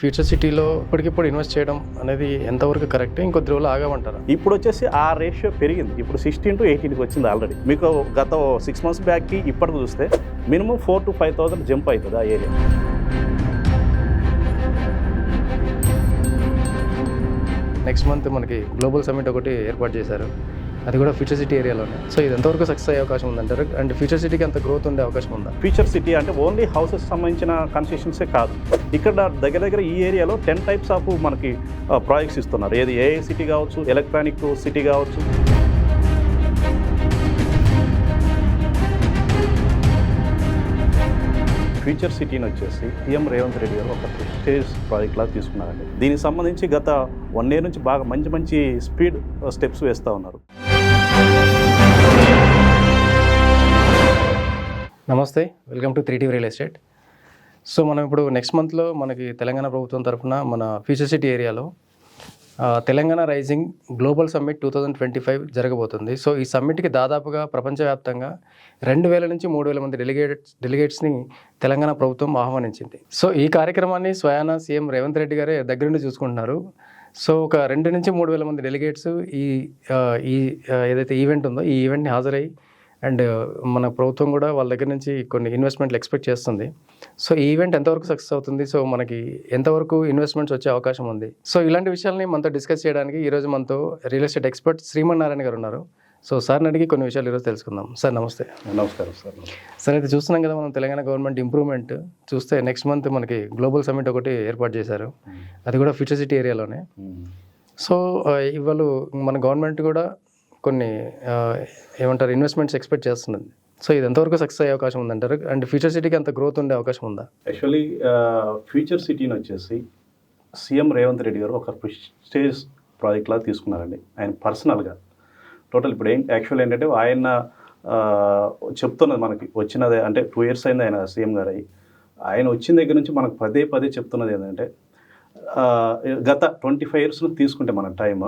Future సిటీలో ఇప్పటికిప్పుడు invest చేయడం అనేది ఎంతవరకు కరెక్ట్ ఇంకొద్ది రోజులు ఆగమంటారా? ఇప్పుడు వచ్చేసి ఆ రేషియో పెరిగింది. ఇప్పుడు సిక్స్టీన్ టు ఎయిటీన్కి వచ్చింది ఆల్రెడీ మీకు గత సిక్స్ మంత్స్ బ్యాక్కి ఇప్పటికి చూస్తే minimum four two five thousand jump అవుతుంది ఆ ఏరియా నెక్స్ట్ మంత్ మనకి గ్లోబల్ సమ్మిట్ ఒకటి ఏర్పాటు చేశారు. అది కూడా ఫ్యూచర్ సిటీ ఏరియాలోనే సో ఇది ఎంతవరకు సక్సెస్ అయ్యే అవకాశం ఉందంటారు? అండ్ ఫ్యూచర్ సిటీకి అంత గ్రోత్ ఉండే అవకాశం ఉందా? ఫ్యూచర్ సిటీ అంటే ఓన్లీ హౌసెస్ సంబంధించిన కన్స్ట్రక్షన్సే కాదు. ఇక్కడ దగ్గర దగ్గర ఈ ఏరియాలో టెన్ టైప్స్ ఆఫ్ మనకి uh, ప్రాజెక్ట్స్ ఇస్తున్నారు. ఏది ఏఐ సిటీ కావచ్చు ఎలక్ట్రానిక్ సిటీ కావచ్చు. ఫ్యూచర్ సిటీని వచ్చేసి సీఎం రేవంత్ రెడ్డి గారు ఒక స్టేజ్ ప్రాజెక్ట్ లాగా తీసుకున్నారండి. దీనికి సంబంధించి గత వన్ ఇయర్ నుంచి బాగా మంచి మంచి స్పీడ్ స్టెప్స్ వేస్తూ ఉన్నారు. నమస్తే welcome to three TV real estate. So మనం ఇప్పుడు నెక్స్ట్ మంత్లో మనకి తెలంగాణ ప్రభుత్వం తరఫున మన ఫ్యూచర్ సిటీ ఏరియాలో Telangana rising global summit two thousand twenty five జరగబోతుంది. సో ఈ సమ్మిట్కి దాదాపుగా ప్రపంచవ్యాప్తంగా రెండు వేల నుంచి మూడు వేల మంది డెలిగేట్స్ డెలిగేట్స్ని తెలంగాణ ప్రభుత్వం ఆహ్వానించింది. సో ఈ కార్యక్రమాన్ని స్వయాన సీఎం రేవంత్ రెడ్డి గారే దగ్గరుండి చూసుకుంటున్నారు. సో ఒక రెండు నుంచి మూడు వేల మంది డెలిగేట్స్ ఈ ఈ ఏదైతే ఈవెంట్ ఉందో ఈ ఈవెంట్ని హాజరై అండ్ మన ప్రభుత్వం కూడా వాళ్ళ దగ్గర నుంచి కొన్ని ఇన్వెస్ట్మెంట్లు ఎక్స్పెక్ట్ చేస్తుంది. సో ఈ ఈవెంట్ ఎంతవరకు సక్సెస్ అవుతుంది? సో మనకి ఎంతవరకు ఇన్వెస్ట్మెంట్స్ వచ్చే అవకాశం ఉంది? సో ఇలాంటి విషయాల్ని మనతో డిస్కస్ చేయడానికి ఈరోజు మనతో real estate expert Shriman Narayana గారు ఉన్నారు. సో సార్ని అడిగి కొన్ని విషయాలు ఈరోజు తెలుసుకుందాం. సార్ నమస్తే. నమస్కారం సార్ సార్ అయితే చూస్తున్నాం కదా మనం తెలంగాణ గవర్నమెంట్ ఇంప్రూవ్మెంట్ చూస్తే నెక్స్ట్ మంత్ మనకి గ్లోబల్ సమ్మిట్ ఒకటి ఏర్పాటు చేశారు. అది కూడా ఫ్యూచర్ సిటీ ఏరియాలోనే సో ఇవాళ మన గవర్నమెంట్ కూడా కొన్ని ఏమంటారు ఇన్వెస్ట్మెంట్స్ ఎక్స్పెక్ట్ చేస్తున్నది సో ఇది ఎంతవరకు సక్సెస్ అయ్యే అవకాశం ఉందంటారు? అండ్ ఫ్యూచర్ సిటీకి అంత గ్రోత్ ఉండే అవకాశం ఉందా? యాక్చువల్లీ ఫ్యూచర్ సిటీని వచ్చేసి సీఎం రేవంత్ రెడ్డి గారు ఒక స్టేజ్ ప్రాజెక్ట్ లాగా తీసుకున్నారండి. ఆయన పర్సనల్గా టోటల్ ఇప్పుడు ఏం యాక్చువల్ ఏంటంటే ఆయన చెప్తున్నది మనకి వచ్చినదే అంటే టూ ఇయర్స్ అయింది ఆయన సీఎం గారు. అయ్యి ఆయన వచ్చిన దగ్గర నుంచి మనకు పదే పదే చెప్తున్నది ఏంటంటే గత ట్వంటీ ఫైవ్ ఇయర్స్ తీసుకుంటే మనం టైం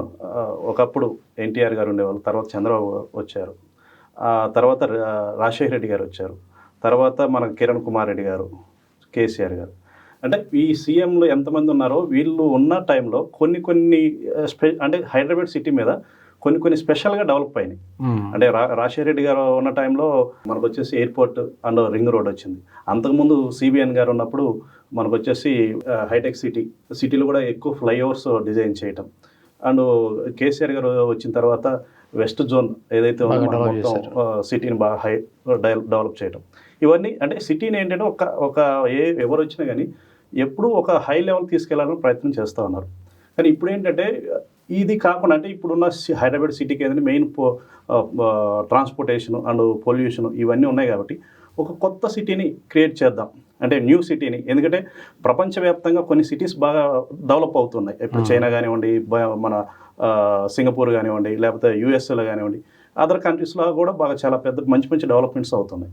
ఒకప్పుడు ఎన్టీఆర్ గారు ఉండేవాళ్ళు తర్వాత చంద్రబాబు వచ్చారు. తర్వాత రాజశేఖర రెడ్డి గారు వచ్చారు. తర్వాత మన కిరణ్ కుమార్ రెడ్డి గారు కేసీఆర్ గారు. అంటే ఈ సీఎంలు ఎంతమంది ఉన్నారో వీళ్ళు ఉన్న టైంలో కొన్ని కొన్ని స్పె అంటే హైదరాబాద్ సిటీ మీద కొన్ని కొన్ని స్పెషల్గా డెవలప్ అయినాయి. అంటే రా రాజశేఖర రెడ్డి గారు ఉన్న టైంలో మనకు వచ్చేసి ఎయిర్పోర్ట్ అండ్ రింగ్ రోడ్ వచ్చింది. అంతకుముందు సిబిఎన్ గారు ఉన్నప్పుడు మనకు వచ్చేసి హైటెక్ సిటీ సిటీలో కూడా ఎక్కువ ఫ్లైఓవర్స్ డిజైన్ చేయటం. అండ్ కేసీఆర్ గారు వచ్చిన తర్వాత వెస్ట్ జోన్ ఏదైతే ఉందో మొత్తం సిటీని బాగా హై డెవలప్ చేయటం. ఇవన్నీ అంటే సిటీని ఏంటంటే ఒక ఒక ఏ ఎవరు వచ్చినా కానీ ఎప్పుడూ ఒక హై లెవెల్ తీసుకెళ్ళాలని ప్రయత్నం చేస్తూ ఉన్నారు. కానీ ఇప్పుడు ఏంటంటే ఇది కాకుండా అంటే ఇప్పుడున్న హైదరాబాద్ సిటీకి ఏంటంటే మెయిన్ ట్రాన్స్పోర్టేషన్ అండ్ పొల్యూషన్ ఇవన్నీ ఉన్నాయి కాబట్టి ఒక కొత్త సిటీని క్రియేట్ చేద్దాం. అంటే న్యూ సిటీని ఎందుకంటే ప్రపంచవ్యాప్తంగా కొన్ని సిటీస్ బాగా డెవలప్ అవుతున్నాయి. ఇప్పుడు చైనా కానివ్వండి మన సింగపూర్ కానివ్వండి లేకపోతే యూఎస్ఏలో కానివ్వండి అదర్ కంట్రీస్లో కూడా బాగా చాలా పెద్ద మంచి మంచి డెవలప్మెంట్స్ అవుతున్నాయి.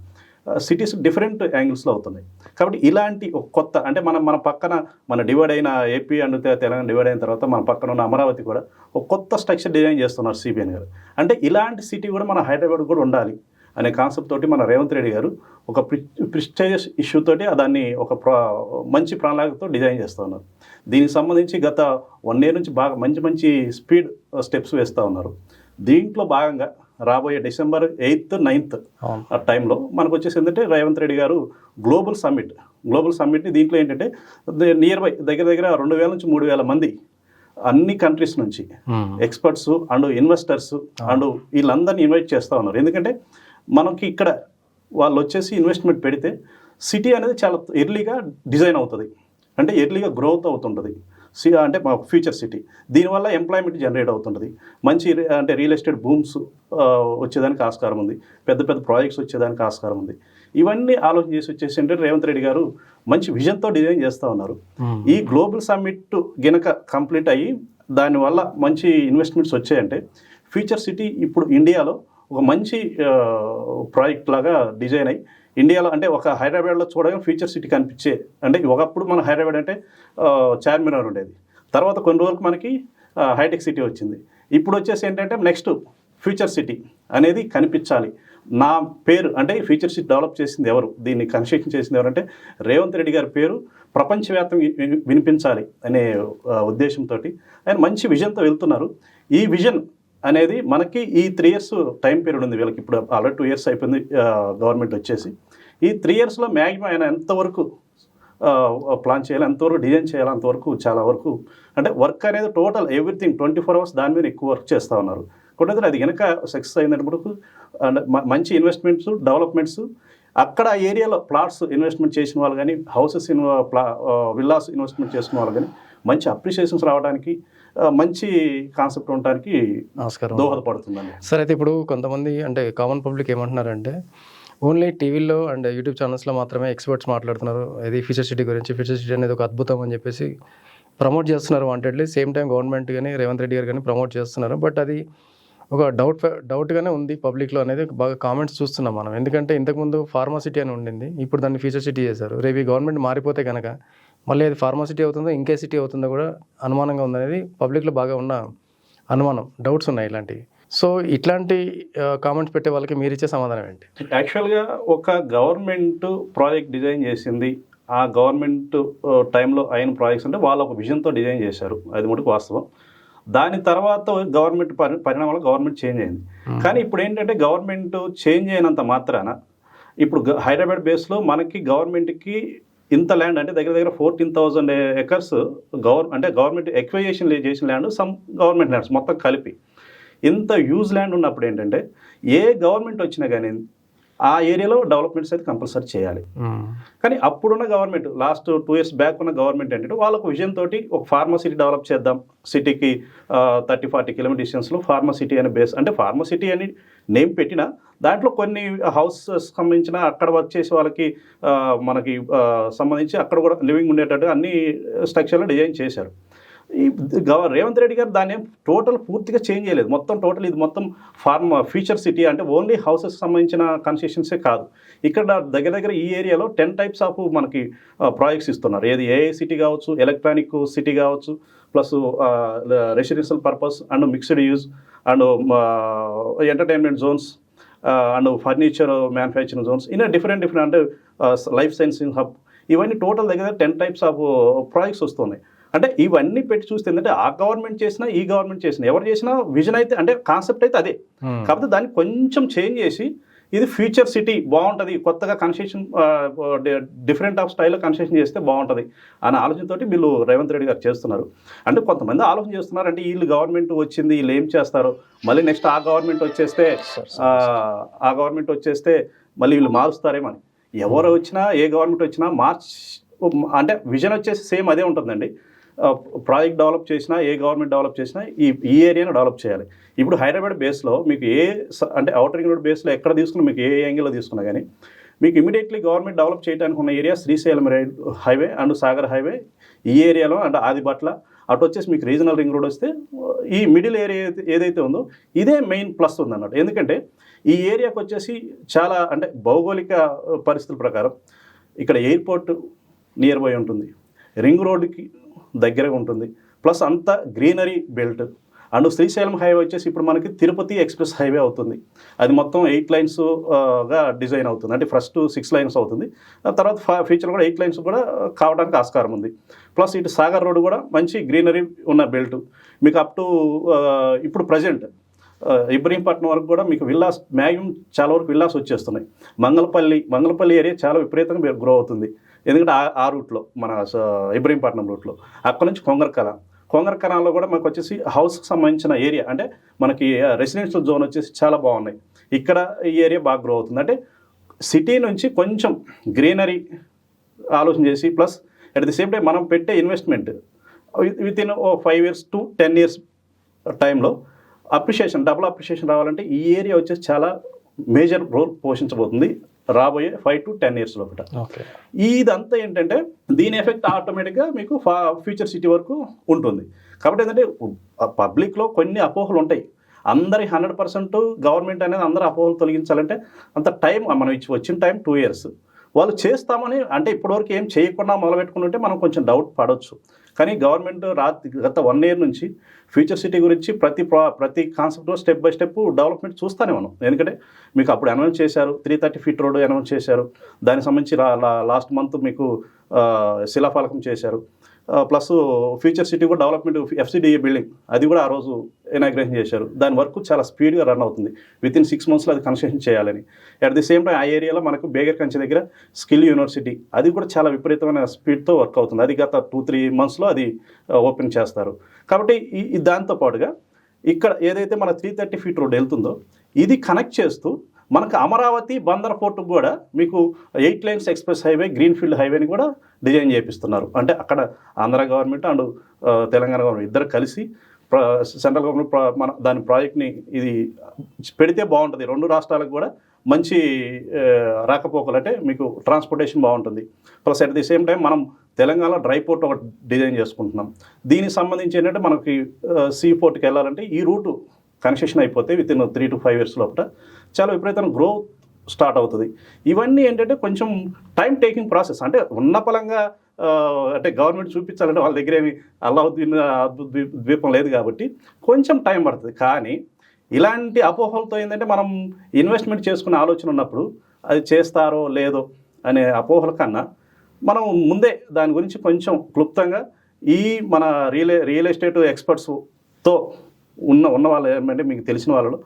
సిటీస్ డిఫరెంట్ యాంగిల్స్లో అవుతున్నాయి. కాబట్టి ఇలాంటి ఒక కొత్త అంటే మనం మన పక్కన మన డివైడ్ అయిన ఏపీ అండ్ తెలంగాణ డివైడ్ అయిన తర్వాత మన పక్కన ఉన్న అమరావతి కూడా ఒక కొత్త స్ట్రక్చర్ డిజైన్ చేస్తున్నారు సిబిఎన్ గారు. అంటే ఇలాంటి సిటీ కూడా మన హైదరాబాద్ కూడా ఉండాలి అనే కాన్సెప్ట్ తోటి మన రేవంత్ రెడ్డి గారు ఒక ప్రిస్టేజియస్ ఇష్యూ తోటి దాన్ని ఒక ప్రా మంచి ప్రణాళికతో డిజైన్ చేస్తూ ఉన్నారు. దీనికి సంబంధించి గత వన్ ఇయర్ నుంచి బాగా మంచి మంచి స్పీడ్ స్టెప్స్ వేస్తూ ఉన్నారు. దీంట్లో భాగంగా రాబోయే డిసెంబర్ ఎయిత్ నైన్త్ ఆ టైంలో మనకు వచ్చేసి ఏంటంటే రేవంత్ రెడ్డి గారు గ్లోబల్ సమ్మిట్. గ్లోబల్ సమ్మిట్ని దీంట్లో ఏంటంటే నియర్ బై దగ్గర దగ్గర రెండు వేల నుంచి మూడు వేల మంది అన్ని కంట్రీస్ నుంచి ఎక్స్పర్ట్స్ అండ్ ఇన్వెస్టర్స్ అండ్ వీళ్ళందరినీ ఇన్వైట్ చేస్తూ ఉన్నారు. ఎందుకంటే మనకి ఇక్కడ వాళ్ళు వచ్చేసి ఇన్వెస్ట్మెంట్ పెడితే సిటీ అనేది చాలా ఎర్లీగా డిజైన్ అవుతుంది. అంటే ఎర్లీగా గ్రోత్ అవుతుంటుంది. అంటే మా ఫ్యూచర్ సిటీ. దీనివల్ల ఎంప్లాయ్మెంట్ జనరేట్ అవుతుంటుంది. మంచి అంటే రియల్ ఎస్టేట్ బూమ్స్ వచ్చేదానికి ఆస్కారం ఉంది. పెద్ద పెద్ద ప్రాజెక్ట్స్ వచ్చేదానికి ఆస్కారం ఉంది. ఇవన్నీ ఆలోచన చేసి వచ్చేసి అంటే రేవంత్ రెడ్డి గారు మంచి విజన్తో డిజైన్ చేస్తూ ఉన్నారు. ఈ గ్లోబల్ సమ్మిట్ గినక కంప్లీట్ అయ్యి దానివల్ల మంచి ఇన్వెస్ట్మెంట్స్ వచ్చాయంటే ఫ్యూచర్ సిటీ ఇప్పుడు ఇండియాలో ఒక మంచి ప్రాజెక్ట్ లాగా డిజైన్ అయ్యి ఇండియాలో అంటే ఒక హైదరాబాద్లో చూడగా ఫ్యూచర్ సిటీ కనిపించే అంటే ఒకప్పుడు మన హైదరాబాద్ అంటే చార్మినార్ ఉండేది. తర్వాత కొన్ని రోజులకు మనకి హైటెక్ సిటీ వచ్చింది. ఇప్పుడు వచ్చేసి ఏంటంటే నెక్స్ట్ ఫ్యూచర్ సిటీ అనేది కనిపించాలి. నా పేరు అంటే ఫ్యూచర్ సిటీ డెవలప్ చేసింది ఎవరు? దీన్ని కన్స్ట్రక్షన్ చేసింది ఎవరంటే రేవంత్ రెడ్డి గారి పేరు ప్రపంచవ్యాప్తంగా వి- వినిపించాలి అనే ఉద్దేశంతో ఆయన మంచి విజన్తో వెళ్తున్నారు. ఈ విజన్ అనేది మనకి ఈ త్రీ ఇయర్స్ టైం పీరియడ్ ఉంది వీళ్ళకి. ఇప్పుడు ఆల్రెడీ టూ ఇయర్స్ అయిపోయింది గవర్నమెంట్ వచ్చేసి. ఈ త్రీ ఇయర్స్లో మ్యాక్సిమం ఆయన ఎంతవరకు ప్లాన్ చేయాలి ఎంతవరకు డిజైన్ చేయాలి అంతవరకు చాలా వరకు అంటే వర్క్ అనేది total everything twenty four hours దాని మీద ఎక్కువ వర్క్ చేస్తూ ఉన్నారు. కొట్టేది అది కనుక సక్సెస్ అయినప్పుడు అండ్ మంచి ఇన్వెస్ట్మెంట్స్ డెవలప్మెంట్స్ అక్కడ ఆ ఏరియాలో ప్లాట్స్ ఇన్వెస్ట్మెంట్ చేసిన వాళ్ళు కానీ హౌసెస్ ఇన్వా ప్లా విల్లాస్ ఇన్వెస్ట్మెంట్ చేసిన వాళ్ళు కానీ మంచి అప్రిషియేషన్స్ రావడానికి మంచి కాన్సెప్ట్ ఉండడానికి నమస్కారం. దోహదపడుతుందండి. సార్ అయితే ఇప్పుడు కొంతమంది అంటే కామన్ పబ్లిక్ ఏమంటున్నారంటే ఓన్లీ టీవీలో అండ్ యూట్యూబ్ ఛానల్స్లో మాత్రమే ఎక్స్పర్ట్స్ మాట్లాడుతున్నారు. ఇది ఫ్యూచర్ సిటీ గురించి ఫ్యూచర్ సిటీ అనేది ఒక అద్భుతం అని చెప్పేసి ప్రమోట్ చేస్తున్నారు వాంటెడ్లీ. సేమ్ టైం గవర్నమెంట్ కానీ రేవంత్ రెడ్డి గారు కానీ ప్రమోట్ చేస్తున్నారు. బట్ అది ఒక డౌట్ డౌట్గానే ఉంది పబ్లిక్లో అనేది. బాగా కామెంట్స్ చూస్తున్నాం మనం. ఎందుకంటే ఇంతకుముందు ఫార్మాసిటీ అని ఉండింది. ఇప్పుడు దాన్ని ఫ్యూచర్ సిటీ చేశారు. రేపు గవర్నమెంట్ మారిపోతే కనుక మళ్ళీ అది ఫార్మాసిటీ అవుతుందో ఇంకే సిటీ అవుతుందో కూడా అనుమానంగా ఉందనేది పబ్లిక్లో బాగా ఉన్న అనుమానం డౌట్స్ ఉన్నాయి ఇలాంటివి. సో ఇట్లాంటి కామెంట్స్ పెట్టే వాళ్ళకి మీరు ఇచ్చే సమాధానం ఏంటి? యాక్చువల్గా ఒక గవర్నమెంట్ ప్రాజెక్ట్ డిజైన్ చేసింది. ఆ గవర్నమెంట్ టైంలో అయిన ప్రాజెక్ట్స్ అంటే వాళ్ళు ఒక విజన్తో డిజైన్ చేశారు. అది మటుకు వాస్తవం. దాని తర్వాత గవర్నమెంట్ పరి పరిణామాలు గవర్నమెంట్ చేంజ్ అయింది. కానీ ఇప్పుడు ఏంటంటే గవర్నమెంట్ చేంజ్ అయినంత మాత్రాన ఇప్పుడు హైదరాబాద్ బేస్లో మనకి గవర్నమెంట్కి ఇంత ల్యాండ్ అంటే దగ్గర దగ్గర ఫోర్టీన్ థౌజండ్ ఎకర్స్ గవర్ అంటే గవర్నమెంట్ ఎక్వైజేషన్ చేసిన ల్యాండ్ సమ్ గవర్నమెంట్ ల్యాండ్స్ మొత్తం కలిపి. ఇంత యూజ్ ల్యాండ్ ఉన్నప్పుడు ఏంటంటే ఏ గవర్నమెంట్ వచ్చినా కానీ ఆ ఏరియాలో డెవలప్మెంట్స్ అయితే కంపల్సరీ చేయాలి. కానీ అప్పుడున్న government last two years back ఉన్న గవర్నమెంట్ ఏంటంటే వాళ్ళకు విజన్ తోటి ఒక ఫార్మా సిటీ డెవలప్ చేద్దాం. సిటీకి థర్టీ ఫార్టీ కిలోమీటర్ డిస్టెన్స్లో ఫార్మా సిటీ అనే బేస్ అంటే ఫార్మా సిటీ అని నేమ్ పెట్టిన దాంట్లో కొన్ని హౌసెస్ సంబంధించిన అక్కడ వర్క్ చేసే వాళ్ళకి మనకి సంబంధించి అక్కడ కూడా లివింగ్ ఉండేటట్టు అన్ని స్ట్రక్చర్లు డిజైన్ చేశారు. ఈ రేవంత్ రెడ్డి గారు దాన్ని టోటల్ పూర్తిగా చేంజ్ చేయలేదు. మొత్తం టోటల్ ఇది మొత్తం ఫార్మ్ ఫ్యూచర్ సిటీ అంటే ఓన్లీ హౌసెస్ సంబంధించిన కన్సెషన్సే కాదు. ఇక్కడ దగ్గర దగ్గర ఈ ఏరియాలో టెన్ టైప్స్ ఆఫ్ మనకి ప్రాజెక్ట్స్ ఇస్తున్నారు. ఏది ఏఐ సిటీ కావచ్చు ఎలక్ట్రానిక్ సిటీ కావచ్చు plus residential purpose and mixed use and entertainment zones and furniture manufacturing zones in different different అంటే లైఫ్ సైన్సింగ్ హబ్. ఇవన్నీ టోటల్ దగ్గర టెన్ టైప్స్ ఆఫ్ ప్రాజెక్ట్స్ వస్తున్నాయి. అంటే ఇవన్నీ పెట్టి చూస్తే ఏంటంటే ఆ గవర్నమెంట్ చేసినా ఈ గవర్నమెంట్ చేసినా ఎవరు చేసినా విజన్ అయితే అంటే కాన్సెప్ట్ అయితే అదే. కాకపోతే దాన్ని కొంచెం చేంజ్ చేసి ఇది ఫ్యూచర్ సిటీ బాగుంటుంది కొత్తగా కన్స్ట్రక్షన్ డిఫరెంట్ ఆఫ్ స్టైల్లో కన్స్ట్రక్షన్ చేస్తే బాగుంటుంది అనే ఆలోచనతోటి వీళ్ళు రేవంత్ రెడ్డి గారు చేస్తున్నారు. అంటే కొంతమంది ఆలోచన చేస్తున్నారు అంటే వీళ్ళు గవర్నమెంట్ వచ్చింది వీళ్ళు ఏం చేస్తారు? మళ్ళీ నెక్స్ట్ ఆ గవర్నమెంట్ వచ్చేస్తే ఆ, ఆ గవర్నమెంట్ వచ్చేస్తే మళ్ళీ వీళ్ళు మారుస్తారేమో అని. ఎవరు వచ్చినా ఏ గవర్నమెంట్ వచ్చినా మార్చ్ అంటే విజన్ వచ్చేసి సేమ్ అదే ఉంటుందండి. ప్రాజెక్ట్ డెవలప్ చేసినా ఏ గవర్నమెంట్ డెవలప్ చేసినా ఈ ఈ ఏరియాను డెవలప్ చేయాలి. ఇప్పుడు హైదరాబాద్ బేస్లో మీకు ఏ స- అంటే అవుటర్ రింగ్ రోడ్ బేస్లో ఎక్కడ తీసుకున్నా మీకు ఏ యాంగిల్లో తీసుకున్నా కానీ మీకు ఇమీడియట్లీ గవర్నమెంట్ డెవలప్ చేయడానికి ఉన్న ఏరియా శ్రీశైలం రైడ్ హైవే అండ్ సాగర్ హైవే ఈ ఏరియాలో అండ్ ఆదిబట్ల అటు వచ్చేసి మీకు రీజనల్ రింగ్ రోడ్ వస్తే ఈ మిడిల్ ఏరియా ఏదైతే- ఏదైతే ఉందో ఇదే మెయిన్ ప్లస్ ఉందన్నట్టు ఎందుకంటే ఈ ఏరియాకి వచ్చేసి చాలా అంటే భౌగోళిక పరిస్థితుల ప్రకారం ఇక్కడ ఎయిర్పోర్ట్ నియర్ బై ఉంటుంది. రింగ్ రోడ్డుకి దగ్గరగా ఉంటుంది. ప్లస్ అంతా greenery belt. And Srisailam highway వచ్చేసి ఇప్పుడు మనకి తిరుపతి ఎక్స్ప్రెస్ హైవే అవుతుంది. అది మొత్తం ఎయిట్ లైన్స్గా డిజైన్ అవుతుంది. అంటే ఫస్ట్ సిక్స్ లైన్స్ అవుతుంది. తర్వాత ఫ్యూచర్ కూడా ఎయిట్ లైన్స్ కూడా కావడానికి ఆస్కారం ఉంది. ప్లస్ ఇటు సాగర్ రోడ్ కూడా మంచి గ్రీనరీ ఉన్న బెల్ట్. మీకు అప్ టు ఇప్పుడు ప్రజెంట్ ఇబ్రహీంపట్నం వరకు కూడా మీకు విల్లాస్ మ్యాక్సిమం చాలా వరకు విల్లాస్ వచ్చేస్తున్నాయి. మంగళపల్లి మంగళపల్లి ఏరియా చాలా విపరీతంగా గ్రో అవుతుంది. ఎందుకంటే ఆ ఆ రూట్లో మన ఇబ్రహీంపట్నం రూట్లో అక్కడ నుంచి కొంగరకల. కొంగరకరంలో కూడా మనకు వచ్చేసి హౌస్కి సంబంధించిన ఏరియా అంటే మనకి రెసిడెన్షియల్ జోన్ వచ్చేసి చాలా బాగున్నాయి. ఇక్కడ ఈ ఏరియా బాగా గ్రో అవుతుంది. అంటే సిటీ నుంచి కొంచెం గ్రీనరీ ఆలోచన చేసి plus at the same time మనం పెట్టే investment within oh five years to ten years టైంలో అప్రిషియేషన్ డబుల్ అప్రిషియేషన్ రావాలంటే ఈ ఏరియా వచ్చేసి చాలా మేజర్ రోల్ పోషించబోతుంది రాబోయే ఫైవ్ టు టెన్ ఇయర్స్ లోపల. ఇదంతా ఏంటంటే దీని ఎఫెక్ట్ ఆటోమేటిక్గా మీకు ఫా ఫ్యూచర్ సిటీ వరకు ఉంటుంది. కాబట్టి ఏంటంటే పబ్లిక్లో కొన్ని అపోహలు ఉంటాయి. అందరి హండ్రెడ్ పర్సెంట్ గవర్నమెంట్ అనేది అందరూ అపోహలు తొలగించాలంటే అంత టైం మనం ఇచ్చి వచ్చిన టైం టూ ఇయర్స్. వాళ్ళు చేస్తామని అంటే ఇప్పటివరకు ఏం చేయకుండా మొదలుపెట్టుకుంటుంటే మనం కొంచెం డౌట్ పడవచ్చు కానీ గవర్నమెంట్ రా గత వన్ ఇయర్ నుంచి ఫ్యూచర్ సిటీ గురించి ప్రతి ప్రా ప్రతి concept step by step development చూస్తానే మనం ఎందుకంటే మీకు అప్పుడు అనౌన్స్ చేశారు three thirty feet road announce చేశారు. దానికి సంబంధించి లాస్ట్ మంత్ మీకు శిలాఫలకం చేశారు. ప్లస్ ఫ్యూచర్ సిటీ కూడా డెవలప్మెంట్ ఎఫ్సిడిఏ బిల్డింగ్ అది కూడా ఆ రోజు ఇనాగ్రేషన్ చేశారు. దాని వర్క్ చాలా స్పీడ్గా రన్ అవుతుంది. విత్ ఇన్ సిక్స్ మంత్స్లో అది కన్స్ట్రక్షన్ చేయాలని. అట్ ది సేమ్ టైం ఆ ఏరియాలో మనకు బేగర్ కంచి దగ్గర స్కిల్ యూనివర్సిటీ అది కూడా చాలా విపరీతమైన స్పీడ్తో వర్క్ అవుతుంది. అది గత టూ త్రీ మంత్స్లో అది ఓపెన్ చేస్తారు. కాబట్టి ఈ ఈ దాంతో పాటుగా ఇక్కడ ఏదైతే మన త్రీ థర్టీ ఫీట్ రోడ్ వెళ్తుందో ఇది కనెక్ట్ చేస్తూ మనకు అమరావతి బందర్ ఫోర్ట్ కూడా మీకు eight lines express highway greenfield హైవేని కూడా డిజైన్ చేపిస్తున్నారు. అంటే అక్కడ Andhra government and Telangana government ఇద్దరు కలిసి సెంట్రల్ గవర్నమెంట్ మన దాని ప్రాజెక్ట్ని ఇది పెడితే బాగుంటుంది. రెండు రాష్ట్రాలకు కూడా మంచి రాకపోకలు అంటే మీకు ట్రాన్స్పోర్టేషన్ బాగుంటుంది. Plus at the same time మనం తెలంగాణ డ్రై పోర్ట్ ఒకటి డిజైన్ చేసుకుంటున్నాం. దీనికి సంబంధించి ఏంటంటే మనకి సీ పోర్ట్కి వెళ్ళాలంటే ఈ రూటు కన్సెషన్ అయిపోతే within three to five years లోపల చాలా విపరీతమైన గ్రోత్ స్టార్ట్ అవుతుంది. ఇవన్నీ ఏంటంటే కొంచెం టైం టేకింగ్ ప్రాసెస్ అంటే ఉన్న పలంగా అంటే గవర్నమెంట్ చూపించాలంటే వాళ్ళ దగ్గర ఏమి అల్లావుద్దీన్ ద్వీపం లేదు కాబట్టి కొంచెం టైం పడుతుంది. కానీ ఇలాంటి అపోహలతో ఏంటంటే మనం ఇన్వెస్ట్మెంట్ చేసుకునే ఆలోచన ఉన్నప్పుడు అది చేస్తారో లేదో అనే అపోహల కన్నా మనం ముందే దాని గురించి కొంచెం క్లుప్తంగా ఈ మన రియల్ రియల్ ఎస్టేట్ ఎక్స్పర్ట్స్తో ఉన్న ఉన్న వాళ్ళు ఏమంటే మీకు తెలిసిన వాళ్ళు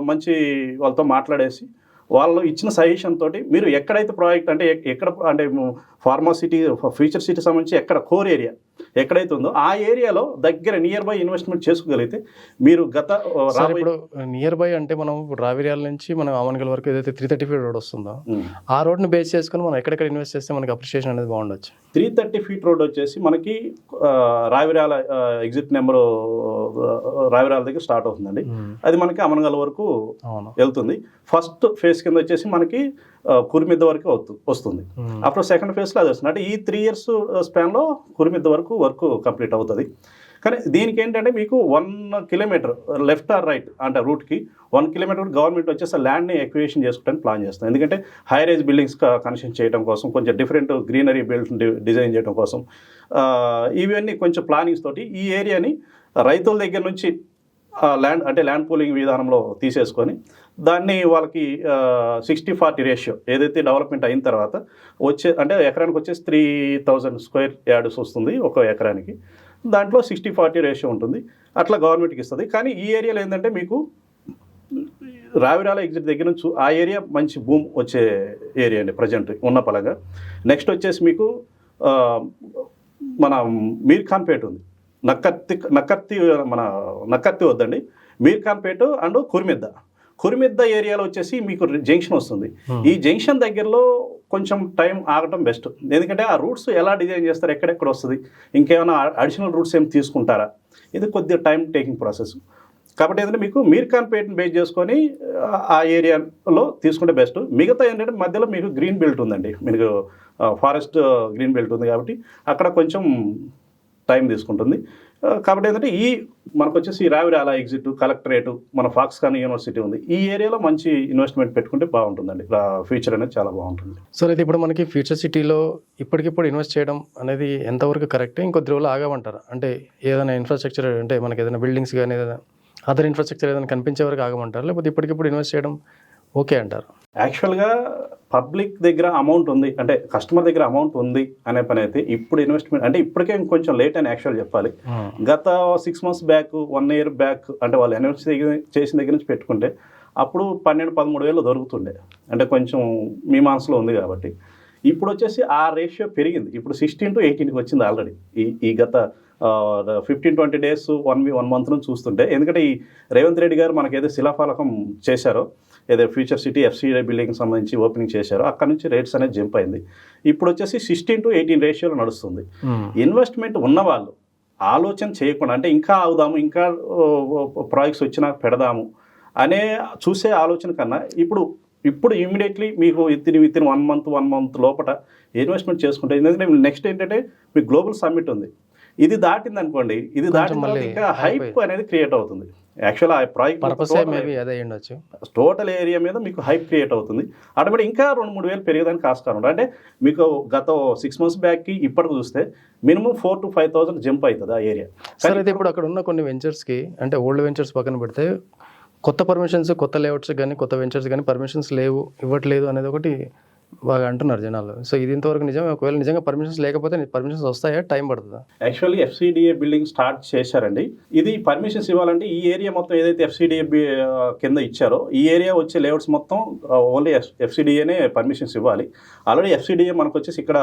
మంచి వాళ్ళతో మాట్లాడేసి వాళ్ళు ఇచ్చిన సజెషన్ తోటి మీరు ఎక్కడైతే ప్రాజెక్ట్ అంటే ఎక్- ఎక్కడ అంటే ఫార్మా సిటీ ఫ్యూచర్ సిటీ సంబంధించి ఎక్కడ కోర్ ఏరియా ఎక్కడైతే ఉందో ఆ ఏరియాలో దగ్గర నియర్ బై ఇన్వెస్ట్మెంట్ చేసుకోగలిగితే మీరు గత ఇప్పుడు నియర్ బై అంటే మనం రావిర్యాల నుంచి మనం ఆమన్గల్ వరకు ఏదైతే త్రీ థర్టీ ఫీట్ రోడ్ వస్తుందో. ఆ రోడ్ని బేస్ చేసుకుని మనం ఎక్కడెక్కడ ఇన్వెస్ట్ చేస్తే మనకి అప్రిషియేషన్ అనేది బాగుండొచ్చు. త్రీ థర్టీ ఫీట్ రోడ్ వచ్చేసి మనకి రావిరాల ఎగ్జిట్ నెంబర్ రావిరాల దగ్గర స్టార్ట్ అవుతుందండి. అది మనకి అమనగల్ వరకు వెళ్తుంది. ఫస్ట్ ఫేజ్ కింద వచ్చేసి మనకి కురిమిద్ద వరకు అవుతు- వస్తుంది. మ్మ్. అప్పుడు సెకండ్ ఫేజ్లో అది వస్తుంది. అంటే ఈ త్రీ ఇయర్స్ స్పాన్లో కురిమిద్ద వరకు వర్క్ కంప్లీట్ అవుతుంది. కానీ దీనికి ఏంటంటే మీకు one kilometer left or right అంటే రూట్కి వన్ కిలోమీటర్ గవర్నమెంట్ వచ్చేసి ల్యాండ్ని ఎక్వియేషన్ చేసుకోవడానికి ప్లాన్ చేస్తుంది. ఎందుకంటే హై రైజ్ బిల్డింగ్స్ కన్స్ట్రక్షన్ చేయడం కోసం కొంచెం డిఫరెంట్ గ్రీనరీ బిల్డ్ డిజైన్ చేయడం కోసం ఇవన్నీ కొంచెం ప్లానింగ్స్ తోటి ఈ ఏరియాని రైతుల దగ్గర నుంచి ల్యాండ్ అంటే ల్యాండ్ పూలింగ్ విధానంలో తీసేసుకొని దాన్ని వాళ్ళకి సిక్స్టీ ఫార్టీ రేషియో ఏదైతే డెవలప్మెంట్ అయిన తర్వాత వచ్చే అంటే ఎకరానికి వచ్చేసి త్రీ థౌజండ్ స్క్వేర్ యార్డ్స్ వస్తుంది ఒక ఎకరానికి. దాంట్లో సిక్స్టీ ఫార్టీ రేషియో ఉంటుంది. అట్లా గవర్నమెంట్కి ఇస్తుంది. కానీ ఈ ఏరియాలో ఏంటంటే మీకు రావిరాల ఎగ్జిట్ దగ్గర నుంచి ఆ ఏరియా మంచి భూమి వచ్చే ఏరియా అండి ప్రజెంట్ ఉన్న పలంగా నెక్స్ట్ వచ్చేసి మీకు మన మీర్ ఖాన్పేట ఉంది. నక్కత్తి నక్కత్తి మన నక్కత్తి వద్దండి. మీర్ ఖాన్పేట అండ్ కురిమిద్ద. కురిమిద్ద ఏరియాలో వచ్చేసి మీకు జంక్షన్ వస్తుంది. Hmm. ఈ జంక్షన్ దగ్గరలో కొంచెం టైం ఆగటం బెస్ట్. ఎందుకంటే ఆ రూట్స్ ఎలా డిజైన్ చేస్తారు ఎక్కడెక్కడ వస్తుంది ఇంకేమైనా అడిషనల్ రూట్స్ ఏం తీసుకుంటారా ఇది కొద్దిగా టైం టేకింగ్ ప్రాసెస్. కాబట్టి ఏంటంటే మీకు మీర్ ఖాన్పేట్ని బేస్ చేసుకొని ఆ- ఆ ఏరియాలో తీసుకుంటే బెస్ట్. మిగతా ఏంటంటే మధ్యలో మీకు గ్రీన్ బెల్ట్ ఉందండి. మీకు ఫారెస్ట్ గ్రీన్ బెల్ట్ ఉంది కాబట్టి అక్కడ కొంచెం టైం తీసుకుంటుంది. కాబట్టి ఏంటంటే ఈ మనకు వచ్చేసి రావిరాల ఎగ్జిట్ కలెక్టరేట్ మన ఫాక్స్కాన్ యూనివర్సిటీ ఉంది. ఈ ఏరియాలో మంచి ఇన్వెస్ట్మెంట్ పెట్టుకుంటే బాగుంటుందండి. ఫ్యూచర్ అనేది చాలా బాగుంటుంది. సార్ అయితే ఇప్పుడు మనకి ఫ్యూచర్ సిటీలో ఇప్పటికిప్పుడు ఇన్వెస్ట్ చేయడం అనేది ఎంతవరకు కరెక్ట్? ఇంకొద్ది రోజులు ఆగమంటారా? అంటే ఏదైనా ఇన్ఫ్రాస్ట్రక్చర్ అంటే మనకి ఏదైనా బిల్డింగ్స్ కానీ ఏదైనా అదర్ ఇన్ఫ్రాస్ట్రక్చర్ ఏదైనా కనిపించే వరకు ఆగమంటారా? లేకపోతే ఇప్పటికిప్పుడు ఇన్వెస్ట్ చేయడం ఓకే అంటారు? యాక్చువల్గా పబ్లిక్ దగ్గర అమౌంట్ ఉంది అంటే కస్టమర్ దగ్గర అమౌంట్ ఉంది అనే పని అయితే ఇప్పుడు ఇన్వెస్ట్మెంట్ అంటే ఇప్పటికే కొంచెం లేట్ అని యాక్చువల్ చెప్పాలి. గత six months back one year back అంటే వాళ్ళు దగ్గర చేసిన దగ్గర నుంచి పెట్టుకుంటే అప్పుడు పన్నెండు పదమూడు వేలు దొరుకుతుండే. అంటే కొంచెం మీ మనసులో ఉంది కాబట్టి. ఇప్పుడు వచ్చేసి ఆ రేషియో పెరిగింది. ఇప్పుడు సిక్స్టీన్ టు ఎయిటీన్కి వచ్చింది ఆల్రెడీ ఈ ఈ గత fifteen twenty days one one month నుంచి చూస్తుంటే ఎందుకంటే ఈ రేవంత్ రెడ్డి గారు మనకి ఏదో శిలాఫలకం చేశారో ఏదో ఫ్యూచర్ సిటీ ఎఫ్సీఐ బిల్డింగ్ సంబంధించి ఓపెనింగ్ చేశారో అక్కడ నుంచి రేట్స్ అనేది జంప్ అయింది. ఇప్పుడు వచ్చేసి సిక్స్టీన్ టు ఎయిటీన్ రేషియోలో నడుస్తుంది. ఇన్వెస్ట్మెంట్ ఉన్నవాళ్ళు ఆలోచన చేయకుండా అంటే ఇంకా అవుదాము ఇంకా ప్రాజెక్ట్స్ వచ్చినా పెడదాము అనే చూసే ఆలోచన కన్నా ఇప్పుడు ఇప్పుడు ఇమ్మీడియట్లీ మీకు within within one month one month లోపల ఇన్వెస్ట్మెంట్ చేసుకుంటే ఎందుకంటే నెక్స్ట్ ఏంటంటే మీకు గ్లోబల్ సమ్మిట్ ఉంది. ఇది దాటింది అనుకోండి ఇది దాటిన ఇంకా హైప్ అనేది క్రియేట్ అవుతుంది. యాక్చువల్ ఆ ప్రాజెక్ట్ పర్పస్ మేబీ అదే అయ్యి ఉండొచ్చు టోటల్ ఏరియా మీద మీకు హైప్ క్రియేట్ అవుతుంది. ఆటోమేటిక్ ఇంకా రెండు మూడు వేలు పెరిగేదానికి ఆస్కారం అంటే మీకు గత సిక్స్ మంత్స్ బ్యాక్కి ఇప్పటికి చూస్తే minimum four to five thousand jump అవుతుంది ఆ ఏరియా సార్ అయితే ఇప్పుడు అక్కడ ఉన్న కొన్ని వెంచర్స్కి అంటే ఓల్డ్ వెంచర్స్ పక్కన పెడితే కొత్త పర్మిషన్స్ కొత్త లేఅవుట్స్ కానీ కొత్త వెంచర్స్ కానీ పర్మిషన్స్ లేవు ఇవ్వట్లేదు అనేది ఒకటి బాగా అంటున్నారు జనాలు. సో ఇది ఇంతవరకు నిజం ఒకవేళ నిజంగా పర్మిషన్స్ లేకపోతే పర్మిషన్స్ వస్తాయా? టైం పడుతుందా? యాక్చువల్లీ ఎఫ్సిడిఏ బిల్డింగ్ స్టార్ట్ చేశారండి. ఇది పర్మిషన్స్ ఇవ్వాలంటే ఈ ఏరియా మొత్తం ఏదైతే ఎఫ్సిడిఏ కింద ఇచ్చారో ఈ ఏరియా వచ్చే లేఅవుట్స్ మొత్తం ఓన్లీ ఎఫ్సిడిఏనే పర్మిషన్స్ ఇవ్వాలి. ఆల్రెడీ ఎఫ్సిడిఏ మనకు వచ్చేసి ఇక్కడ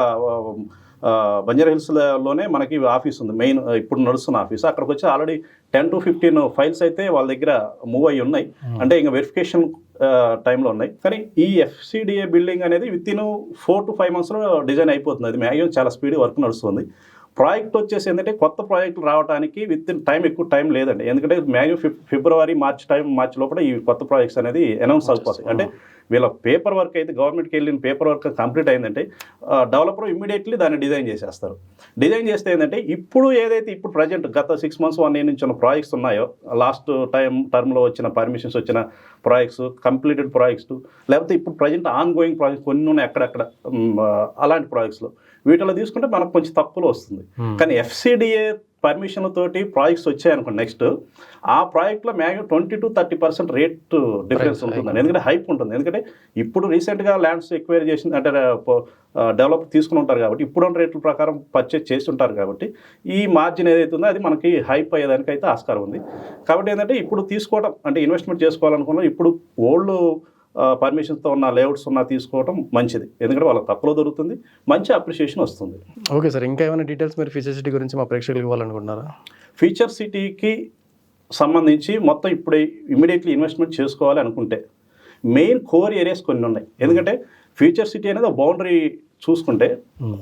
బంజారా హిల్స్లోనే మనకి ఆఫీస్ ఉంది. మెయిన్ ఇప్పుడు నడుస్తున్న ఆఫీస్. అక్కడికి వచ్చి already ten to fifteen files అయితే వాళ్ళ దగ్గర మూవ్ అయ్యి ఉన్నాయి. అంటే ఇంకా వెరిఫికేషన్ టైంలో ఉన్నాయి. కానీ ఈ ఎఫ్సిడిఏ బిల్డింగ్ అనేది within four to five మంత్స్లో డిజైన్ అయిపోతుంది. అది మ్యాక్సిమం చాలా స్పీడ్ వర్క్ నడుస్తుంది. ప్రాజెక్ట్ వచ్చేసి ఏంటంటే కొత్త ప్రాజెక్టులు రావడానికి విత్ ఇన్ టైం ఎక్కువ టైం లేదండి. ఎందుకంటే మ్యాక్సిమం ఫిబ్ ఫిబ్రవరి మార్చ్ టైం మార్చ్ లోపల ఈ కొత్త ప్రాజెక్ట్స్ అనేది అనౌన్స్ అయిపోతాయి అంటే వీళ్ళ పేపర్ వర్క్ అయితే గవర్నమెంట్కి వెళ్ళిన పేపర్ వర్క్ కంప్లీట్ అయిందంటే డెవలపర్ ఇమ్మీడియట్లీ దాన్ని డిజైన్ చేసేస్తారు. డిజైన్ చేస్తే ఏంటంటే ఇప్పుడు ఏదైతే ఇప్పుడు ప్రజెంట్ గత సిక్స్ మంత్స్ వన్ ఇయర్ నుంచి ఉన్న ప్రాజెక్ట్స్ ఉన్నాయో లాస్ట్ టైం టర్మ్లో వచ్చిన పర్మిషన్స్ వచ్చిన ప్రాజెక్ట్స్ కంప్లీటెడ్ ప్రాజెక్ట్స్ లేకపోతే ఇప్పుడు ప్రజెంట్ ఆన్ గోయింగ్ ప్రాజెక్ట్స్ కొన్ని ఉన్నాయి అక్కడక్కడ అలాంటి ప్రాజెక్ట్స్లో వీటిలో తీసుకుంటే మనకు కొంచెం తక్కువలో వస్తుంది. కానీ ఎఫ్సిడిఏ పర్మిషన్ తోటి ప్రాజెక్ట్స్ వచ్చాయనుకోండి నెక్స్ట్ ఆ ప్రాజెక్ట్లో maximum twenty to thirty percent rate difference ఉంటుందండి ఎందుకంటే హైప్ ఉంటుంది. ఎందుకంటే ఇప్పుడు రీసెంట్గా ల్యాండ్స్ ఎక్వైర్ చేసిన అంటే డెవలప్ తీసుకుని ఉంటారు కాబట్టి ఇప్పుడున్న రేట్ల ప్రకారం పర్చేస్ చేసి ఉంటారు కాబట్టి ఈ మార్జిన్ ఏదైతే ఉందో అది మనకి హైప్ అయ్యేదానికి అయితే ఆస్కారం ఉంది. కాబట్టి ఏంటంటే ఇప్పుడు తీసుకోవడం అంటే ఇన్వెస్ట్మెంట్ చేసుకోవాలనుకున్నా. ఇప్పుడు ఓల్డ్ పర్మిషన్స్తో ఉన్న లేఅవుట్స్ ఉన్న తీసుకోవడం మంచిది. ఎందుకంటే వాళ్ళకి తక్కువలో దొరుకుతుంది మంచి అప్రిషియేషన్ వస్తుంది. ఓకే సార్ ఇంకా ఏమైనా డీటెయిల్స్ మీరు ఫీచర్సిటీ గురించి మా ప్రేక్షకులకు ఇవ్వాలనుకుంటున్నారా? ఫీచర్ సిటీకి సంబంధించి మొత్తం ఇప్పుడు ఇమీడియట్లీ ఇన్వెస్ట్మెంట్ చేసుకోవాలి అనుకుంటే మెయిన్ కోర్ ఏరియాస్ కొన్ని ఉన్నాయి. ఎందుకంటే ఫ్యూచర్ సిటీ అనేది బౌండరీ చూసుకుంటే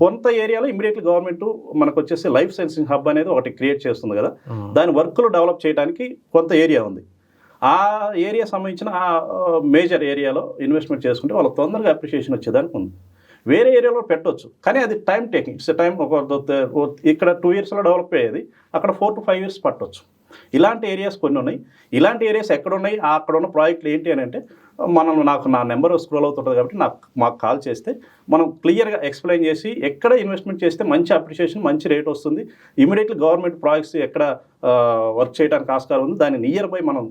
కొంత ఏరియాలో ఇమీడియట్లీ గవర్నమెంట్ మనకు వచ్చేసి లైఫ్ సైన్సింగ్ హబ్ అనేది ఒకటి క్రియేట్ చేస్తుంది కదా. దాని వర్క్లు డెవలప్ చేయడానికి కొంత ఏరియా ఉంది. ఆ ఏరియా సంబంధించిన ఆ మేజర్ ఏరియాలో ఇన్వెస్ట్మెంట్ చేసుకుంటే వాళ్ళకి తొందరగా అప్రిషియేషన్ వచ్చేదానికి ఉంది. వేరే ఏరియాలో పెట్టొచ్చు కానీ అది టైం టేకింగ్ ఇట్స్ టైం ఒక ఇక్కడ టూ ఇయర్స్లో డెవలప్ అయ్యేది అక్కడ ఫోర్ టు ఫైవ్ ఇయర్స్ పట్టొచ్చు. ఇలాంటి ఏరియాస్ కొన్ని ఉన్నాయి. ఇలాంటి ఏరియాస్ ఎక్కడ ఉన్నాయి? ఆ అక్కడ ఉన్న ప్రాజెక్టులు ఏంటి అని అంటే మనం నాకు నా నెంబర్ స్క్రోల్ అవుతుంటుంది కాబట్టి నాకు మాకు కాల్ చేస్తే మనం క్లియర్గా ఎక్స్ప్లెయిన్ చేసి ఎక్కడ ఇన్వెస్ట్మెంట్ చేస్తే మంచి అప్రిషియేషన్ మంచి రేట్ వస్తుంది. ఇమీడియట్లీ గవర్నమెంట్ ప్రాజెక్ట్స్ ఎక్కడ వర్క్ చేయడానికి ఆస్కారం ఉంది. దాన్ని నియర్ బై మనం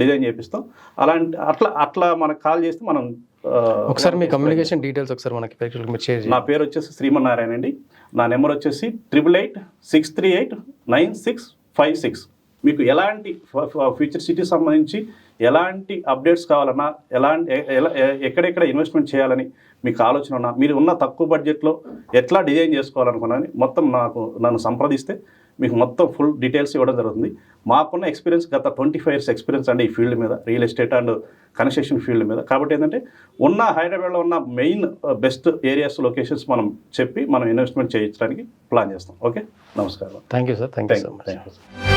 డిజైన్ చేపిస్తాం. అలాంటి అట్లా అట్లా మనకు కాల్ చేస్తే మనం ఒకసారి మీ కమ్యూనికేషన్ డీటెయిల్స్ ఒకసారి మనకి షేర్ నా పేరు వచ్చేసి శ్రీమన్నారాయణ అండి. నా నెంబర్ వచ్చేసి triple eight six three eight nine six five six. మీకు ఎలాంటి ఫ్యూచర్ సిటీ సంబంధించి ఎలాంటి అప్డేట్స్ కావాలన్నా ఎలాంటి ఎక్కడెక్కడ ఇన్వెస్ట్మెంట్ చేయాలని మీకు ఆలోచన ఉన్నా మీరు ఉన్న తక్కువ బడ్జెట్లో ఎట్లా డిజైన్ చేసుకోవాలనుకున్నాను మొత్తం నాకు నన్ను సంప్రదిస్తే మీకు మొత్తం ఫుల్ డీటెయిల్స్ ఇవ్వడం జరుగుతుంది. మాకున్న ఎక్స్పీరియన్స్ గత ట్వంటీ ఫైవ్ ఇయర్స్ ఎక్స్పీరియన్స్ అండి ఈ ఫీల్డ్ మీద real estate and construction field మీద. కాబట్టి ఏంటంటే ఉన్న హైదరాబాద్లో ఉన్న మెయిన్ బెస్ట్ ఏరియాస్ లొకేషన్స్ మనం చెప్పి మనం ఇన్వెస్ట్మెంట్ చేయించడానికి ప్లాన్ చేస్తాం. ఓకే? నమస్కారం. Thank you sir thank you